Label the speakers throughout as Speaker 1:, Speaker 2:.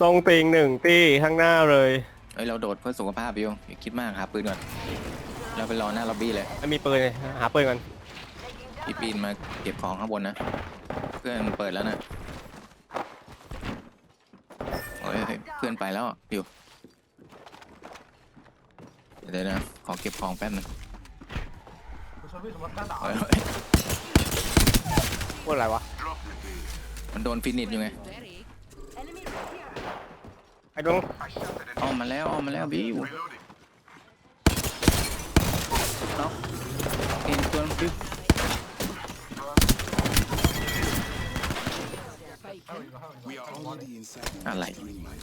Speaker 1: ทรงติงหนึ่งตีข้างหน้าเลย
Speaker 2: เอ้ยเราโดดเพื่อสุขภาพบิวอย่าคิดมากหาปืนก่อน เราไปรอหน้าล็อบบี้เลย
Speaker 1: ไม่มีปืนเลยหาปืนก่อน
Speaker 2: พี่ปีนมาเก็บของข้างบนนะ เพื่อนเปิดแล้วนะโอ้ยเฮ้ยเพื่อนไปแล้วบิวเดี๋ยวนะขอเก็บของแป๊บนึงเฮ้ยเฮ้ย
Speaker 1: พูดอะไรวะ
Speaker 2: มันโดนฟินิชอยู่ไง
Speaker 1: ไอ้ดวง
Speaker 2: อ้อ มมาแล้วอ้อมมาแล้วบิวเนาะเอ็นตัวบิว
Speaker 3: We are already inside the
Speaker 2: อะไร
Speaker 3: ring light.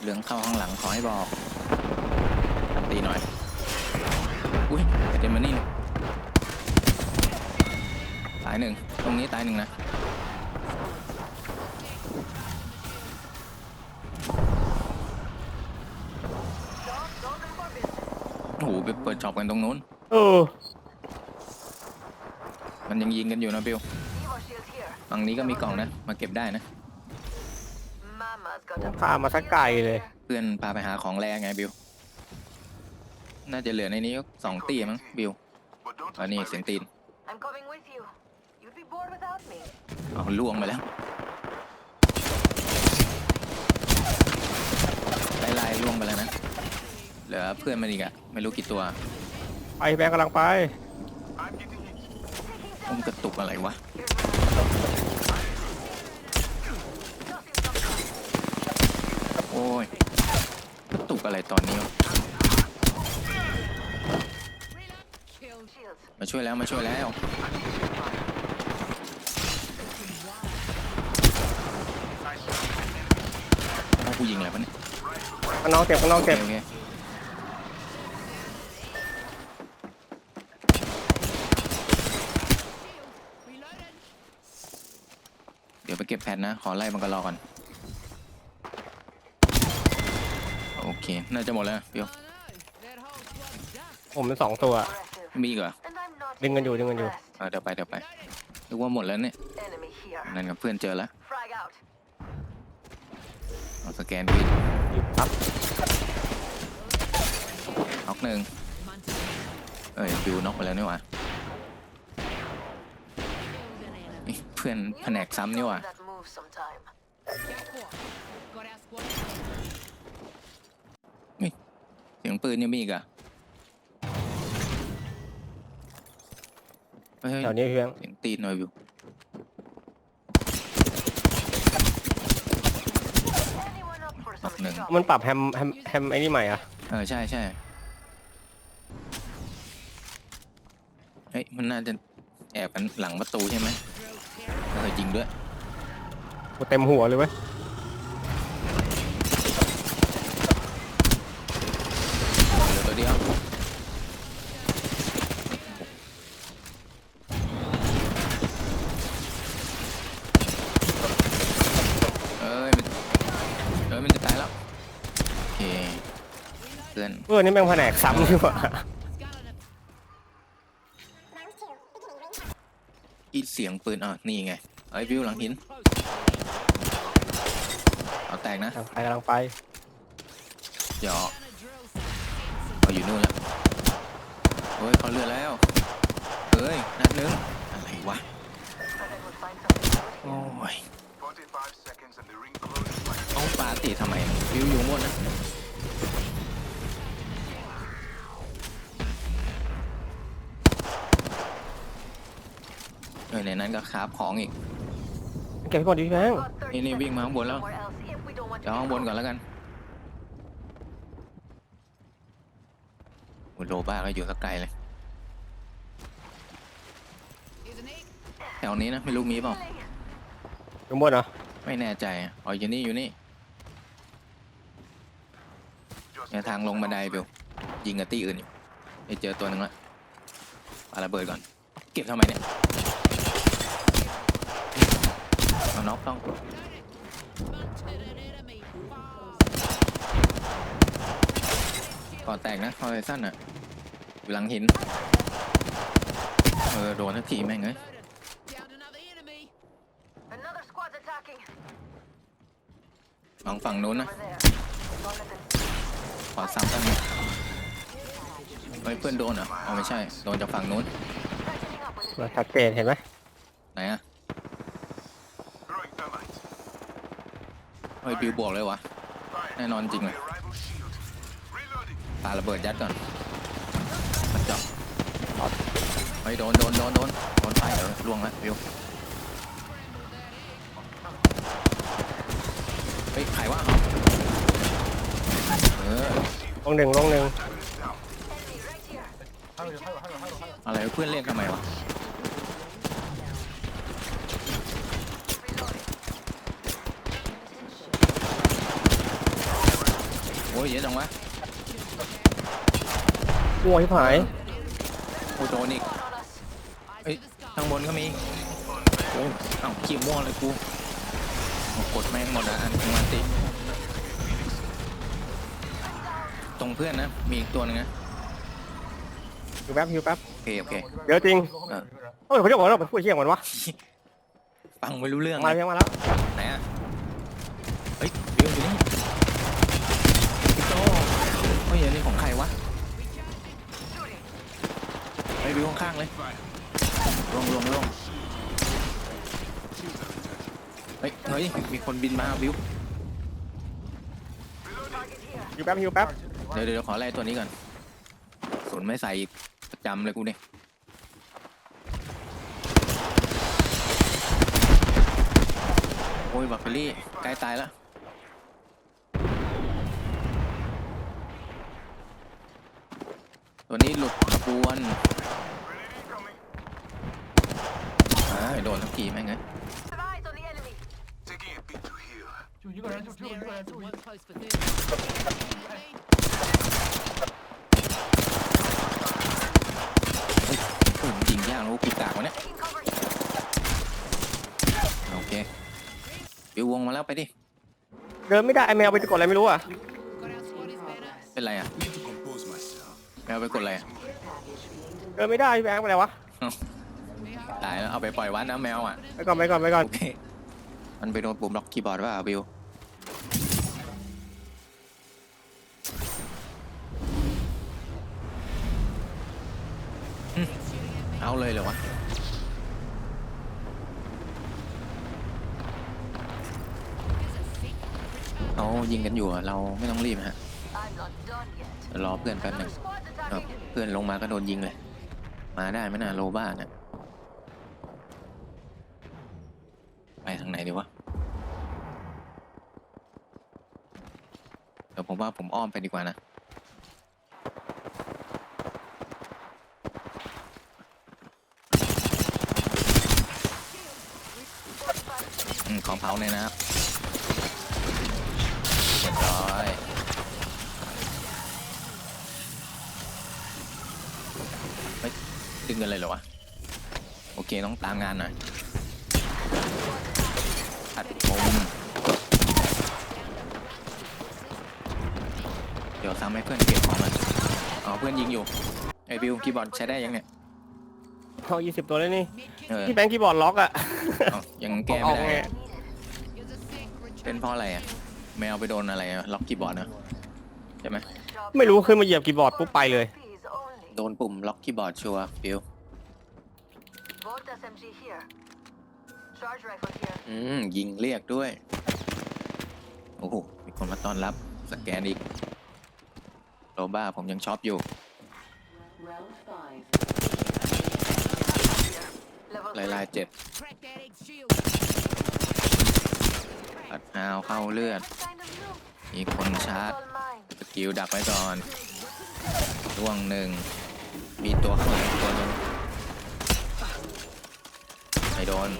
Speaker 2: เหลืองเข้าข้างหลังขอให้บอกตีหน่อย อุ้ยเดมมานี่ตายหนึ่ง ตรงนี้ตายหนึ่งนะ ไปเปิดช็อปกันตรงนู้น
Speaker 1: เออ
Speaker 2: มันยังยิงกันอยู่นะบิวฝั่งนี้ก็มีกล่องนะ มาเก็บได้นะ
Speaker 1: พามาสักไกลเลย
Speaker 2: เพื่อนพาไปหาของแรงไงบิว น่าจะเหลือในนี้ก็สองตีมั้งบิวอันนี้เสียงตีน
Speaker 4: I'm coming with you. You'd be bored without me.
Speaker 2: เอาล่วงไปแล้วไล่ไล่ล่วงไปแล้วนะ เหลือเพื่อนมันอีกอะไม่รู้กี่ตัว
Speaker 1: ไปแบงค์กำลังไป
Speaker 2: มันกระตุกอะไรวะโอ้ยกระตุกอะไรตอนนี้วะ
Speaker 4: Shields.
Speaker 2: มาช่วยแล้วมาช่วยแล้ว เอาผู้หญิงอะไรปะเนี่ย
Speaker 1: ข้างนอกเจ็บข้างนอก
Speaker 2: โอเค
Speaker 1: เจ็บ
Speaker 2: โอเค เดี๋ยวไปเก็บแผ่นนะ ขอไล่มันก็รอก่อน โอเค น่าจะหมดแล้วเดี๋ยว
Speaker 1: ผมเป็นสองตัว
Speaker 4: Aggressive.
Speaker 2: มีอีกเหรอ
Speaker 4: And I'm not
Speaker 1: ดึงกันอยู่ดึงกันอยู่
Speaker 4: impressed.
Speaker 2: เออเดี๋ยวไปเดี๋ยวไปนึกว่าหมดแล้วเนี่ย
Speaker 4: Enemy here.
Speaker 2: นั่นกับเพื่อนเจอแล้ว
Speaker 4: Frag out.
Speaker 2: เอาสแกนพี
Speaker 1: อยู่ครับ
Speaker 2: น็อกหนึ่งเอ้ยดูน็อกไปแล้วนี่หว่า เอ้ยเพื่อนแผนกซ้ำนี่หว่า
Speaker 4: That move sometime.
Speaker 2: เสียงปืนยังมีอีกอะเฮ้ย
Speaker 1: แถวนี้พี่แบงค์
Speaker 2: เสียงตีนหน่อยอยู่
Speaker 4: Anyone up for some
Speaker 2: Nè.
Speaker 4: shots?
Speaker 1: มันปรับแฮมแฮมแฮมไอ้นี่ใหม่อะ
Speaker 2: เออใช่ใช่เฮ้ยมันน่าจะแอบกันหลังประตูใช่ไหมเออจริงด้วย
Speaker 1: กูเต็มหัวเลยเว้ย
Speaker 2: เหลือตัวเดียวเอ้ยมันเอ้ยมันจะตายแล้วโอเคเพื่อน
Speaker 1: เออนี่แม่งแผนกซ้ำดีกว่า
Speaker 2: อีเสียงปืนอะนี่ไง เอ้ยวิวหลังหินเอาแตกนะ
Speaker 1: กำลังไปกำลังไป
Speaker 2: เดี๋ยวเขาอยู่นู่นแล้วเฮ้ยเขาเรือแล้วเฮ้ยนัดนึงอะไรวะ
Speaker 4: I think we'll find something good
Speaker 2: โอ้
Speaker 4: here.
Speaker 2: ย
Speaker 3: 45 seconds and the ring closes.
Speaker 2: ต้องปาติทำไมวิวอยู่หมดนะเออในนั้นก็คราฟของอีก
Speaker 1: เก็บให้หมดดิพี่แบงค์
Speaker 4: Got 30
Speaker 2: นี่นี่วิ่ง
Speaker 4: seconds
Speaker 2: มาข้างบนแล้ว
Speaker 4: somewhere else if we don't want to
Speaker 2: เดี๋ยว
Speaker 4: be
Speaker 2: ข้างบน
Speaker 4: caught.
Speaker 2: ก่อนแล้วกันโอ้ยโลบ้าก็อยู่สักไกลเลย แถวนี้นะไม่รู้มีเปล่า
Speaker 1: อยู่บนเหรอ
Speaker 2: ไม่แน่ใจอะอ๋ออยู่นี่อยู่นี่
Speaker 3: Just
Speaker 2: เนี่ยทางลงบันไดบิวยิงกับตี้อื่นอยู่ไปเจอตัวหนึ่งละปาระเบิดก่อน เก็บทำไมเนี่ยเอา น็อกต้องก่อแตกนะคอไซสั้นอะอยู่หลังหิน เออ โดนทักทีแม่งเอ้ย
Speaker 4: Another attacking.
Speaker 2: ฝั่งฝั่งนู้นนะ
Speaker 4: Over there. One of them.
Speaker 2: ขอซ้ำกันงเฮ้ยเพื่อนโดนเหรออ๋อไม่ใช่ โดนจากฝั่งนู้น
Speaker 4: Tightening up with
Speaker 1: มาชัดเจนเห็นไหม
Speaker 2: ไหนอะ เฮ้ยบิวบวกเลยวะ
Speaker 3: Fire.
Speaker 2: แน่นอนจริงเลย
Speaker 3: The rival shield. Reloading.
Speaker 2: ปาระเบิดยัดก่อนมันจับเฮ้ยโดนโดนโดนโดนโดนไปเออล่วงแล้วบิวเฮ้ยใครวะเออ
Speaker 1: ลงหนึ่งลงหนึ่ง
Speaker 4: enemy right here.
Speaker 2: อะไรเพื่อนเรียกทำไมวะ อ้ยเยอะจังวะ
Speaker 1: โอ้ยผาย
Speaker 2: โอ้โดนอีก
Speaker 4: On us.
Speaker 2: เฮ้ยข้างบนก็มีโอ้เอ้าขี้ม่วงเลยกูโอ้กดแม่งหมดอะอันมาติตรงเพื่อนนะ มีอีกตัวหนึงนะ
Speaker 1: อยู่แป๊บอยู่แป๊บ
Speaker 2: โอเคโอเค
Speaker 1: เดี๋ยวจริง
Speaker 2: เออ
Speaker 1: เอ้ยเขาจะบอกว่าเราเป็นผู้เชี่ยวมันวะ
Speaker 2: ฟังไม่รู้เรื่อง
Speaker 1: มา
Speaker 2: เลย
Speaker 1: เพียงมาแล้ว
Speaker 2: ไหนอะเฮ้ยบิวอยู่นี่โอ้ เฮ้ยอันนี้ของใครวะไอ้ยบิวข้างๆเลยลงลงลงเฮ้ยเฮ้ยมีคนบินมาบิว
Speaker 4: Target here.
Speaker 1: อยู่แป๊บอยู่แป๊บ
Speaker 2: เดี๋ยวเดี๋ยวขอไล่ตัวนี้ก่อนศูนย์ไม่ใส่อีกประจำเลยกูเนี่ยโอ้ยบัคเฟลี่ใกล้ตายแล้ว ตัวนี้หลุดขบวน
Speaker 3: Grenade incoming.
Speaker 2: อ่าโดนทั้งทีแม่งไง
Speaker 4: Have eyes on the enemy.
Speaker 3: Taking a beat to heal.
Speaker 5: Snare out to one post for 30.
Speaker 2: โอ้ยมันยิงยากนะกูกากวะเนี่ย
Speaker 4: Taking cover.
Speaker 2: โอเคบิววงมาแล้วไปดิ
Speaker 1: เดินไม่ได้ไอแมวไปกดอะไรไม่รู้อะ
Speaker 5: Got our squad is better.
Speaker 2: เป็นไรอะ แมวไปกดอะไรอะ
Speaker 1: เดินไม่ได้พี่แบงค์ไปไหนวะ
Speaker 2: ตายแล้วเอาไปปล่อยวัดนะแมวอะ
Speaker 1: ไปก่อนไปก่อนไปก่อน
Speaker 2: โอเคมันไปโดนปุ่มล็อกคีย์บอร์ดว่าบิวอืมเอาเลยเหรอวะเขายิงกันอยู่อะเราไม่ต้องรีบฮะ
Speaker 4: I'm not done yet.
Speaker 2: เดี๋ยวรอเพื่อนแป๊บหนึง
Speaker 4: Another squad's
Speaker 2: เอ้า
Speaker 4: attacking.
Speaker 2: เพื่อนลงมาก็โดนยิงเลย มาได้ไหมน่ะโลบ้าน่ะไปทางไหนดีวะ เดี๋ยวผมว่าผมอ้อมไปดีกว่านะ อืมของเผาเลยนะครับเรียบร้อยเฮ้ย ดึงกันเลยเหรอวะ โอเคต้องตามงานหน่อยอัดมุมเดี๋ยวซ้ำให้เพื่อนเก็บของมันอ๋อเพื่อนยิงอยู่ไอ้บิวคีย์บอร์ดใช้ได้ยังเนี่ย
Speaker 1: เอายี่สิบตัวเลยนี่
Speaker 2: เออ
Speaker 1: พี่แบงค์คีย์บอร์ดล็อกอะ
Speaker 2: เอ้ายังแก้ไม่ได้
Speaker 1: เอาไง
Speaker 2: อะ
Speaker 5: Here's a sec for a
Speaker 2: เป็นเพราะอะไรอะ แมวไปโดนอะไรอะล็อกคีย์บอร์ดนะใช่ไหม
Speaker 4: Job
Speaker 1: ไม่รู้ขึ้นมาเหยียบคีย์บอร์ดปุ๊บไปเลย
Speaker 4: Please only.
Speaker 2: โดนปุ่มล็อกคีย์บอร์ดชัวร์บิว
Speaker 4: Volt SMG here. Charge rifle here.
Speaker 2: อืม ยิงเรียกด้วย โอ้โห มีคนมาต้อนรับ สแกนอีก โรบ้าผมยังช็อปอยู่
Speaker 4: Level
Speaker 2: ลายลาย
Speaker 4: three.
Speaker 2: เจ็ด
Speaker 5: crack that egg shield.
Speaker 2: ตัดฮาวเข้าเลือด
Speaker 4: What kind of loot?
Speaker 2: มีคนชาร์จ
Speaker 4: All mine.
Speaker 2: สกิลดักไว้ก่อนร่วงหนึ่ง มีตัวข้างหลังอีกตัวหนึงไม่โดน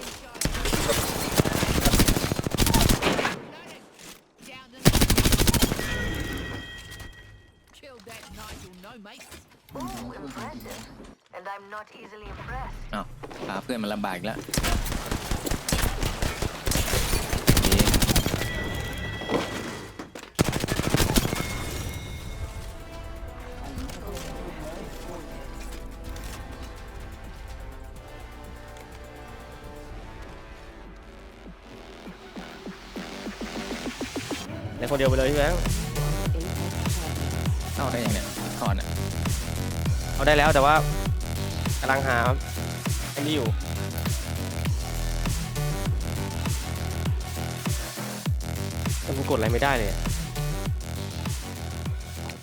Speaker 5: Down the Killed that Nigel, no mate.
Speaker 4: Ooh, impressive. And I'm not easily impressed.
Speaker 2: อ้าวพาเพื่อนมาลำบากอีกแล้ว
Speaker 1: ในคนเดียวไปเลยพี่แบงค์
Speaker 2: เข้าได้ยังเนี่ยคอนอะ
Speaker 1: เอาได้แล้วแต่ว่ากำลังหาอันนี้อยู่แต่ผมกดอะไรไม่ได้เลยอะ